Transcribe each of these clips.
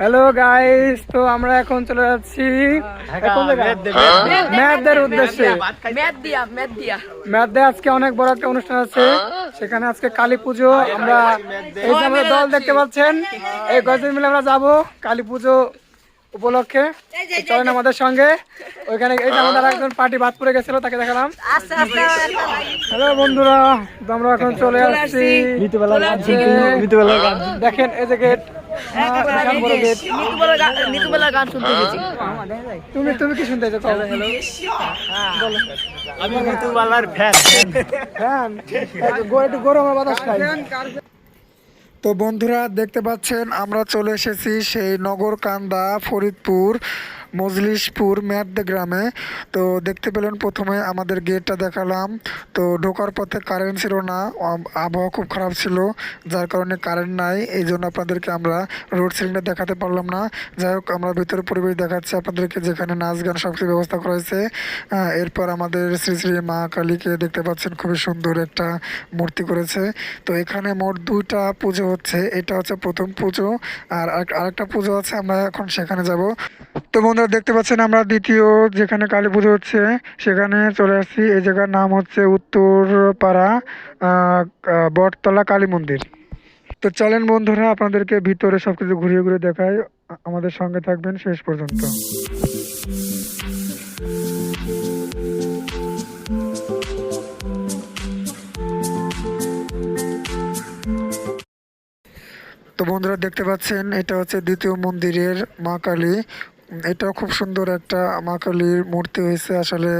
Hello guys তো আমরা এখন চলে যাচ্ছি? ম্যাথদের উদ্দেশ্যে। ম্যাথ দিয়া ম্যাথ দিয়া ম্যাথদে আজকে অনেক বড় একটা অনুষ্ঠান আছে। সেখানে আজকে কালী পুজো। আমরা এই যে আমাদের দল দেখতে পাচ্ছেন এই কয়েকদিন মিলে আমরা যাব কালী পুজো উপলক্ষে। চলেন আমাদের সঙ্গে। ওইখানে এই যে আমাদের একজন পার্টি বাদ পড়ে গেছিল তাকে দেখালাম। আস্তে আস্তে হ্যালো বন্ধুরা তো আমরা এখন চলে আসছি। দেখেন এই যে গেট। শুনতে গেছি। তুমি তুমি কি শুনতে আমি মিতুবালার ফ্যান ফ্যান একটু বাতাস খাই। তো বন্ধুরা দেখতে পাচ্ছেন আমরা চলে এসেছি সেই নগরকান্দা ফরিদপুর মজলিশপুর ম্যাদ গ্রামে। তো দেখতে পেলেন প্রথমে আমাদের গেটটা দেখালাম। তো ঢোকার পথে কারেন্ট ছিল না আবহাওয়া খুব খারাপ ছিল, যার কারণে কারেন্ট নাই। এই জন্য আপনাদেরকে আমরা রোড সিলিংটা দেখাতে পারলাম না। যাই হোক, আমরা ভিতরে পরিবেশ দেখাচ্ছি আপনাদেরকে, যেখানে নাচ, গান সব কিছু ব্যবস্থা করা হয়েছে। এরপর আমাদের শ্রী শ্রী মা কালীকে দেখতে পাচ্ছেন, খুবই সুন্দর একটা মূর্তি করেছে। তো এখানে মোট দুইটা পুজো হচ্ছে, এটা হচ্ছে প্রথম পুজো, আর আরেকটা পুজো আছে, আমরা এখন সেখানে যাব। তো বন্ধুরা দেখতে পাচ্ছেন আমরা দ্বিতীয় যেখানে কালী পুজো হচ্ছে, সেখানে চলে আসছি। এই জায়গার নাম হচ্ছে উত্তরপাড়া বটতলা কালী মন্দির। তো চলেন বন্ধুরা, আপনাদেরকে ভিতরে সবকিছু ঘুরিয়ে ঘুরিয়ে দেখাই। আ- আমাদের সঙ্গে থাকবেন শেষ পর্যন্ত। তো বন্ধুরা দেখতে পাচ্ছেন, এটা হচ্ছে দ্বিতীয় মন্দিরের মা কালী। এটাও খুব সুন্দর একটা মা কালীর মূর্তি হয়েছে, আসলে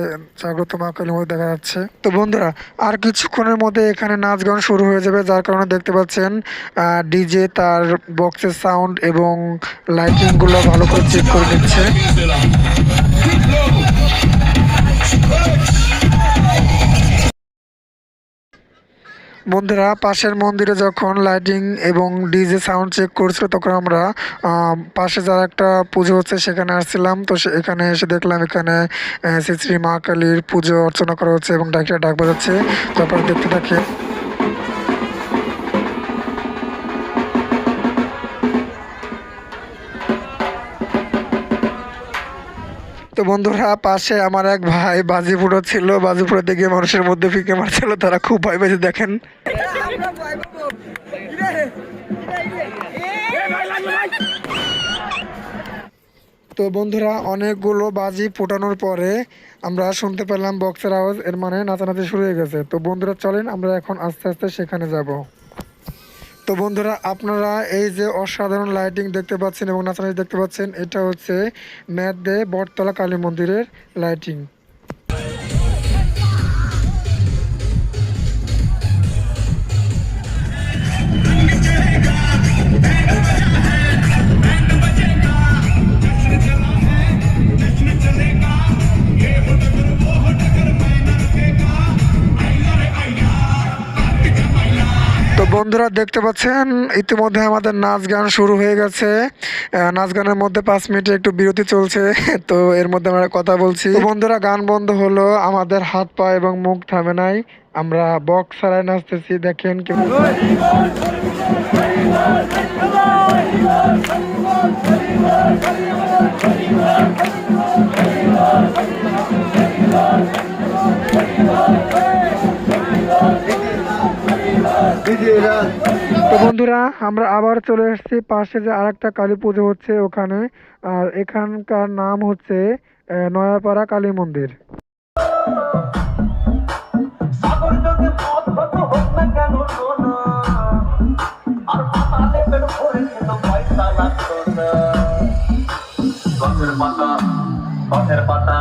জাগ্রত মা কালীর মধ্যে দেখা যাচ্ছে। তো বন্ধুরা, আর কিছুক্ষণের মধ্যে এখানে নাচ গান শুরু হয়ে যাবে, যার কারণে দেখতে পাচ্ছেন ডিজে তার বক্সের সাউন্ড এবং লাইটিংগুলো ভালো করে চেক করে নিচ্ছে। বন্ধুরা, পাশের মন্দিরে যখন লাইটিং এবং ডিজে সাউন্ড চেক করছিল, তখন আমরা পাশে যার একটা পুজো হচ্ছে সেখানে আসছিলাম। তো এখানে এসে দেখলাম এখানে শ্রী শ্রী মা কালীর পুজো অর্চনা করা হচ্ছে এবং ডাক্তার ডাক বাজাচ্ছে। তারপর দেখতে থাকে তো বন্ধুরা, পাশে আমার এক ভাই বাজি ফুটো ছিল। বাজি ফুটোতে গিয়ে মানুষের মধ্যে ফিকে মারছিল, তারা খুব ভয় পেয়েছে, দেখেন। তো বন্ধুরা, অনেকগুলো বাজি ফোটানোর পরে আমরা শুনতে পেলাম বক্সের আওয়াজ, এর মানে নাচানাচি শুরু হয়ে গেছে। তো বন্ধুরা, চলেন আমরা এখন আস্তে আস্তে সেখানে যাব। তো বন্ধুরা, আপনারা এই যে অসাধারণ লাইটিং দেখতে পাচ্ছেন এবং নাচানাচি দেখতে পাচ্ছেন, এটা হচ্ছে ম্যাদে বটতলা কালী মন্দিরের লাইটিং তো বন্ধুরা দেখতে পাচ্ছেন ইতিমধ্যে আমাদের নাচ গান শুরু হয়ে গেছে নাচ গানের মধ্যে পাঁচ মিনিটে একটু বিরতি চলছে তো এর মধ্যে আমরা কথা বলছি বন্ধুরা গান বন্ধ হলো আমাদের হাত পা এবং মুখ থামে নাই আমরা বক্স ছাড়াই নাচতেছি দেখেন কি তো বন্ধুরা আমরা আবার চলে এসেছি। পাশে যে আরেকটা কালী পুজো হচ্ছে ওখানে। আর এখানকার নাম হচ্ছে নয়াপাড়া কালী মন্দির। আর পাতা পাতা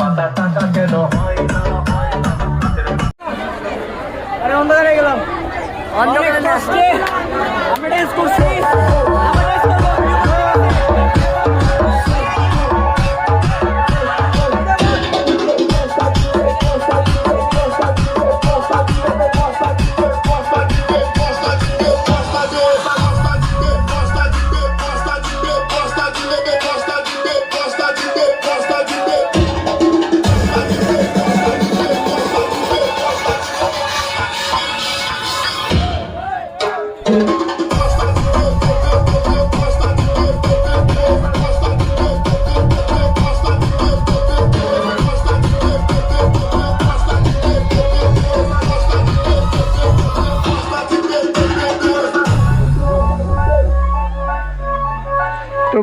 পাতা টাকা কেন হয় না? অনেক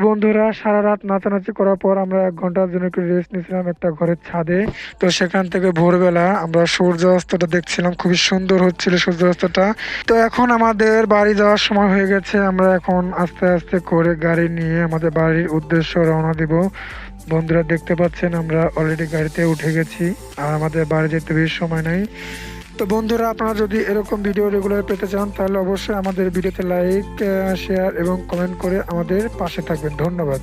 বন্ধুরা, সারা রাত নাচানাচি করার পর আমরা এক ঘণ্টার জন্য একটু রেস্ট নিয়েছিলাম একটা ঘরের ছাদে। তো সেখান থেকে ভোরবেলা আমরা সূর্য অস্তটা দেখছিলাম, খুবই সুন্দর হচ্ছিল সূর্য অস্তটা তো এখন আমাদের বাড়ি যাওয়ার সময় হয়ে গেছে, আমরা এখন আস্তে আস্তে করে গাড়ি নিয়ে আমাদের বাড়ির উদ্দেশ্য রওনা দিব। বন্ধুরা দেখতে পাচ্ছেন আমরা অলরেডি গাড়িতে উঠে গেছি, আর আমাদের বাড়ি যেতে বেশি সময় নেই। তো বন্ধুরা, আপনারা যদি এরকম ভিডিও রেগুলার পেতে চান, তাহলে অবশ্যই আমাদের ভিডিওতে লাইক শেয়ার এবং কমেন্ট করে আমাদের পাশে থাকবেন। ধন্যবাদ।